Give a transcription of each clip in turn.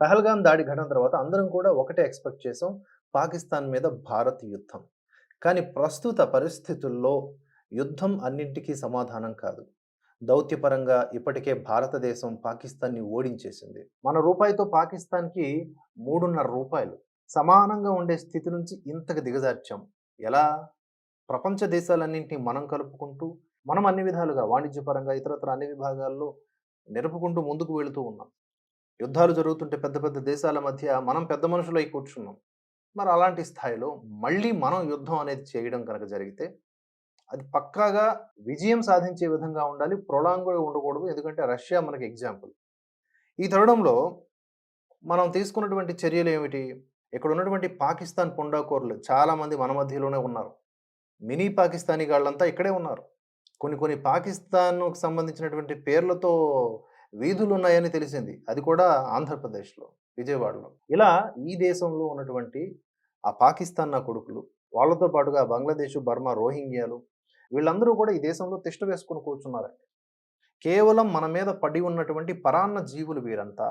పహల్గాం దాడి ఘటన తర్వాత అందరం కూడా ఒకటే ఎక్స్పెక్ట్ చేసాం పాకిస్తాన్ మీద భారత్ యుద్ధం. కానీ ప్రస్తుత పరిస్థితుల్లో యుద్ధం అన్నింటికీ సమాధానం కాదు. దౌత్యపరంగా ఇప్పటికే భారతదేశం పాకిస్తాన్ని ఓడించేసింది. మన రూపాయితో పాకిస్తాన్కి మూడున్నర రూపాయలు. సమానంగా ఉండే స్థితి నుంచి ఇంతకు దిగజార్చాం. ఎలా? ప్రపంచ దేశాలన్నింటినీ మనం కలుపుకుంటూ మనం అన్ని విధాలుగా వాణిజ్యపరంగా ఇతరత్ర అన్ని విభాగాల్లో నిలుపుకుంటూ ముందుకు వెళుతూ ఉన్నాం. యుద్ధాలు జరుగుతుంటే పెద్ద పెద్ద దేశాల మధ్య మనం పెద్ద మనుషులై కూర్చున్నాం. మరి అలాంటి స్థాయిలో మళ్ళీ మనం యుద్ధం అనేది చేయడం కనుక జరిగితే అది పక్కాగా విజయం సాధించే విధంగా ఉండాలి ప్రొలాంగ్గా ఉండకూడదు. ఎందుకంటే రష్యా మనకి ఎగ్జాంపుల్. ఈ తరుణంలో మనం తీసుకున్నటువంటి చర్యలు ఏమిటి? ఇక్కడ ఉన్నటువంటి పాకిస్తాన్ పుండాకోర్లు చాలామంది మన మధ్యలోనే ఉన్నారు. మినీ పాకిస్తానీ వాళ్ళంతా ఇక్కడే ఉన్నారు. కొన్ని కొన్ని పాకిస్తాన్కు సంబంధించినటువంటి పేర్లతో వీధులు ఉన్నాయని తెలిసింది. అది కూడా ఆంధ్రప్రదేశ్లో విజయవాడలో. ఇలా ఈ దేశంలో ఉన్నటువంటి ఆ పాకిస్తాన్ నా కొడుకులు వాళ్ళతో పాటుగా బంగ్లాదేశ్ బర్మా రోహింగ్యాలు వీళ్ళందరూ కూడా ఈ దేశంలో తిష్ట వేసుకుని కూర్చున్నారండి. కేవలం మన మీద పడి ఉన్నటువంటి పరాన్న జీవులు వీరంతా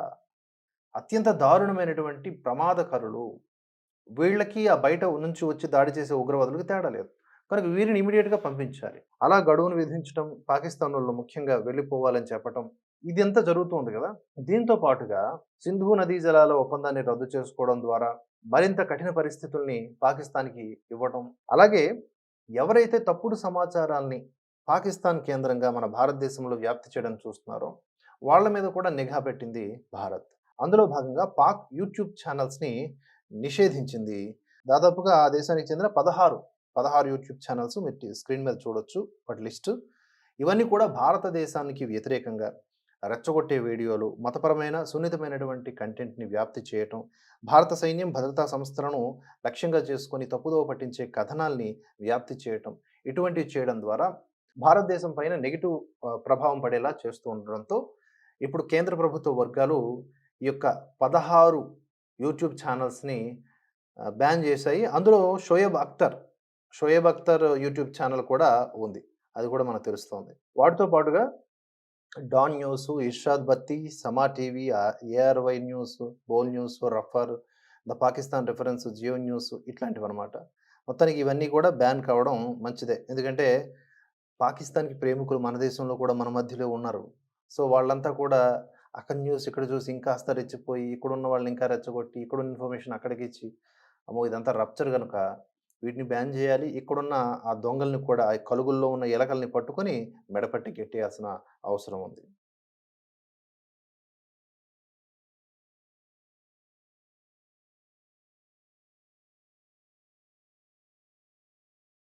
అత్యంత దారుణమైనటువంటి ప్రమాదకరులు. వీళ్ళకి ఆ బయట నుంచి వచ్చి దాడి చేసే ఉగ్రవాదులకు తేడా లేదు. కనుక వీరిని ఇమీడియట్గా పంపించాలి. అలా గడువును విధించడం పాకిస్తాన్ వాళ్ళు ముఖ్యంగా వెళ్ళిపోవాలని చెప్పటం ఇది ఎంత జరుగుతుంది కదా! దీంతో పాటుగా సింధు నదీ జలాల ఒప్పందాన్ని రద్దు చేసుకోవడం ద్వారా మరింత కఠిన పరిస్థితుల్ని పాకిస్తాన్కి ఇవ్వటం అలాగే ఎవరైతే తప్పుడు సమాచారాల్ని పాకిస్తాన్ కేంద్రంగా మన భారతదేశంలో వ్యాప్తి చేయడం చూస్తున్నారో వాళ్ళ మీద కూడా నిఘా పెట్టింది భారత్. అందులో భాగంగా పాక్ యూట్యూబ్ ఛానల్స్ని నిషేధించింది. దాదాపుగా ఆ దేశానికి చెందిన పదహారు పదహారు యూట్యూబ్ ఛానల్స్ మీరు స్క్రీన్ మీద చూడొచ్చు వాటి లిస్టు. ఇవన్నీ కూడా భారతదేశానికి వ్యతిరేకంగా రెచ్చగొట్టే వీడియోలు మతపరమైన సున్నితమైనటువంటి కంటెంట్ని వ్యాప్తి చేయటం భారత సైన్యం భద్రతా సంస్థలను లక్ష్యంగా చేసుకొని తప్పుదోవ పట్టించే కథనాల్ని వ్యాప్తి చేయటం ఇటువంటివి చేయడం ద్వారా భారతదేశం పైన నెగిటివ్ ప్రభావం పడేలా చేస్తూ ఉండడంతో ఇప్పుడు కేంద్ర ప్రభుత్వ వర్గాలు ఈ యొక్క పదహారు యూట్యూబ్ ఛానల్స్ని బ్యాన్ చేశాయి. అందులో షోయబ్ అఖ్తర్ షోయబ్ అఖ్తర్ యూట్యూబ్ ఛానల్ కూడా ఉంది. అది కూడా మనకు తెలుస్తోంది. వాటితో పాటుగా don news Irshad Bhatti Samaa TV ARY news Bol news రఫర్ the Pakistan reference Geo news ఇట్లాంటివి అనమాట మొత్తానికి ఇవన్నీ కూడా బ్యాన్ కావడం మంచిదే. ఎందుకంటే పాకిస్తాన్కి ప్రేమికులు మన దేశంలో కూడా మన మధ్యలో ఉన్నారు. సో వాళ్ళంతా కూడా అక్కడ న్యూస్ ఇక్కడ చూసి ఇంకాస్త రెచ్చిపోయి ఇక్కడ ఉన్న వాళ్ళని ఇంకా రెచ్చగొట్టి ఇక్కడున్న ఇన్ఫర్మేషన్ అక్కడికి ఇచ్చి అమ్మో ఇదంతా రప్చర్ కనుక వీటిని బ్యాన్ చేయాలి. ఇక్కడున్న ఆ దొంగల్ని కూడా ఆ కలుగుల్లో ఉన్న ఎలకల్ని పట్టుకొని మెడపట్టి గెట్టేయాల్సిన అవసరం ఉంది.